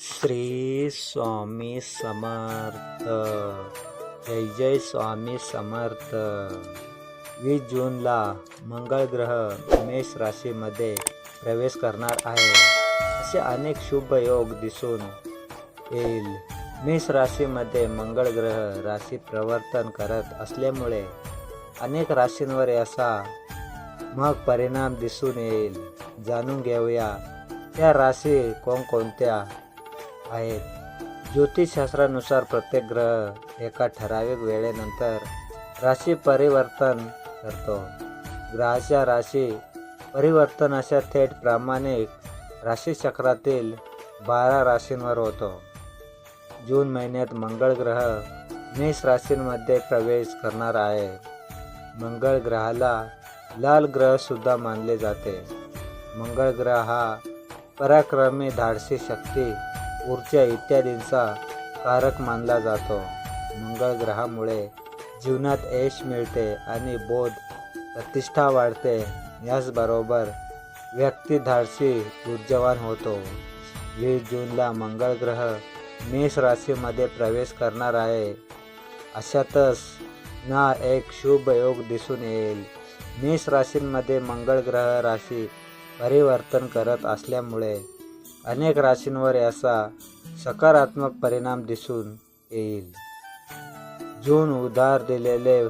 श्री स्वामी समर्थ. जय जय स्वामी समर्थ. वीस जूनला मंगळ ग्रह मेष राशीमध्ये प्रवेश करणार आहे. असे अनेक शुभ योग दिसून येईल. मेष राशीमध्ये मंगळ ग्रह राशी प्रवर्तन करत असल्यामुळे अनेक राशींवर याचा मग परिणाम दिसून येईल. जाणून घेऊया. त्या राशी कोणकोणत्या? आहेत. ज्योतिषशास्त्रानुसार प्रत्येक ग्रह एका ठराविक वेळेनंतर राशी परिवर्तन करतो. ग्रहाच्या राशी परिवर्तनाच्या थेट प्रामाणिक राशीचक्रातील बारा राशींवर होतो. जून महिन्यात मंगळ ग्रह मेष राशींमध्ये प्रवेश करणार आहे. मंगळ ग्रहाला लाल ग्रहसुद्धा मानले जाते. मंगळ ग्रह हा पराक्रमी धाडसी शक्ती ऊर्जा इत्यादींचा कारक मानला जातो. मंगळ ग्रहामुळे जीवनात यश मिळते आणि बोध प्रतिष्ठा वाढते. याचबरोबर व्यक्ती धाडसी ऊर्जावान होतो. वीस जूनला मंगळ ग्रह मेष राशीमध्ये प्रवेश करणार आहे. अशातच ना एक शुभ योग दिसून येईल. मेष राशींमध्ये मंगळ ग्रह राशी परिवर्तन करत असल्यामुळे अनेक राशींवर याचा सकारात्मक परिणाम दिसून येईल. जून उधार दिलेले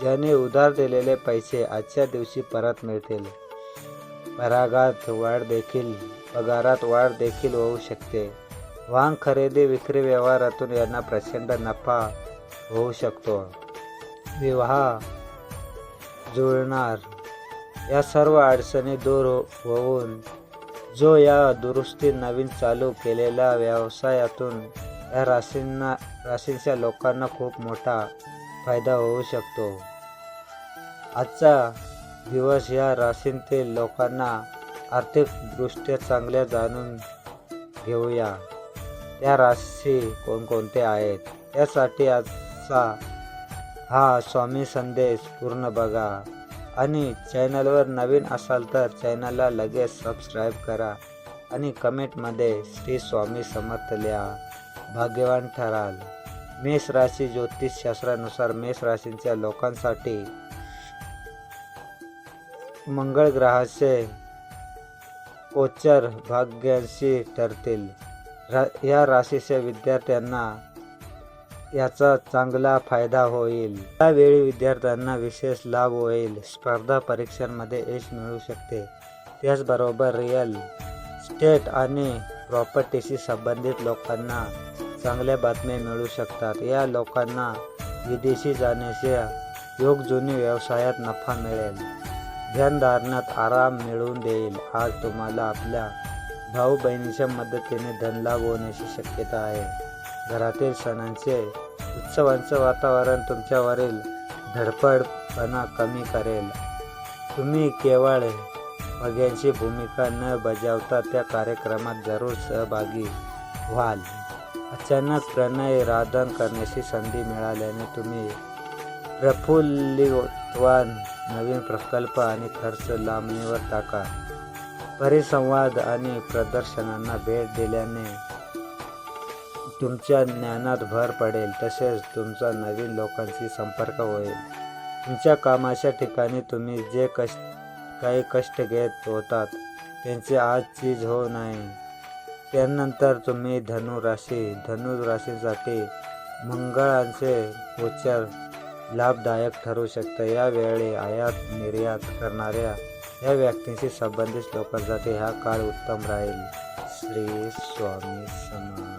ज्याने उधार दिलेले पैसे आजच्या दिवशी परत मिळतील. परागात वाढ देखील पगारात वाढ देखील होऊ शकते. वाहन खरेदी विक्री व्यवहारातून यांना प्रचंड नफा होऊ शकतो. विवाह जुळणार या सर्व अडचणी दूर हो- होऊन जो या दुरुस्ती नवीन चालू केलेल्या व्यवसायातून या राशींना राशींच्या लोकांना खूप मोठा फायदा होऊ शकतो. आजचा दिवस या राशींतील लोकांना आर्थिकदृष्ट्या चांगल्या जाणून घेऊया. त्या राशी कोणकोणत्या आहेत? त्यासाठी आजचा हा स्वामी संदेश पूर्ण बघा. आणि चॅनलवर नवीन असाल तर चॅनलला लगेच सबस्क्राईब करा आणि कमेंटमध्ये श्री स्वामी समर्थ लिहा. भाग्यवान ठराल. मेष राशी ज्योतिषशास्त्रानुसार मेष राशींच्या लोकांसाठी मंगळ ग्रहाचे गोचर भाग्यांशी ठरतील. रा या राशीच्या विद्यार्थ्यांना याचा चांगला फायदा होईल. त्यावेळी विद्यार्थ्यांना विशेष लाभ होईल. स्पर्धा परीक्षांमध्ये यश मिळू शकते. त्याचबरोबर रिअल स्टेट आणि प्रॉपर्टीशी संबंधित लोकांना चांगल्या बातम्या मिळू शकतात. या लोकांना विदेशी जाण्याच्या योग जुनी व्यवसायात नफा मिळेल. ध्यानधारणात आराम मिळवून देईल. आज तुम्हाला आपल्या भाऊ बहिणीच्या मदतीने धनलाभ होण्याची शक्यता आहे. घरातील सणांचे उत्सवांचं वातावरण तुमच्यावरील धडपडपणा कमी करेल. तुम्ही केवळ वग्यांची भूमिका न बजावता त्या कार्यक्रमात जरूर सहभागी व्हाल. अचानक प्रणय राधन करण्याची संधी मिळाल्याने तुम्ही प्रफुल्लितवान नवीन प्रकल्प आणि खर्च लांबणीवर टाका. परिसंवाद आणि प्रदर्शनांना भेट दिल्याने तुमच्या ज्ञानात भर पडेल तसेच तुमचा नवीन लोकांशी संपर्क होईल. तुमच्या कामाच्या ठिकाणी तुम्ही जे कष्ट काही कष्ट घेत होतात त्यांचे आज चीज होऊ नये. त्यानंतर तुम्ही धनुराशी धनुराशीसाठी धनु राशीसाठी मंगळांचे उच्चार लाभदायक ठरू शकते. यावेळी आयात निर्यात करणाऱ्या या व्यक्तींशी संबंधित लोकांसाठी हा काळ उत्तम राहील. श्री स्वामी समर्थ.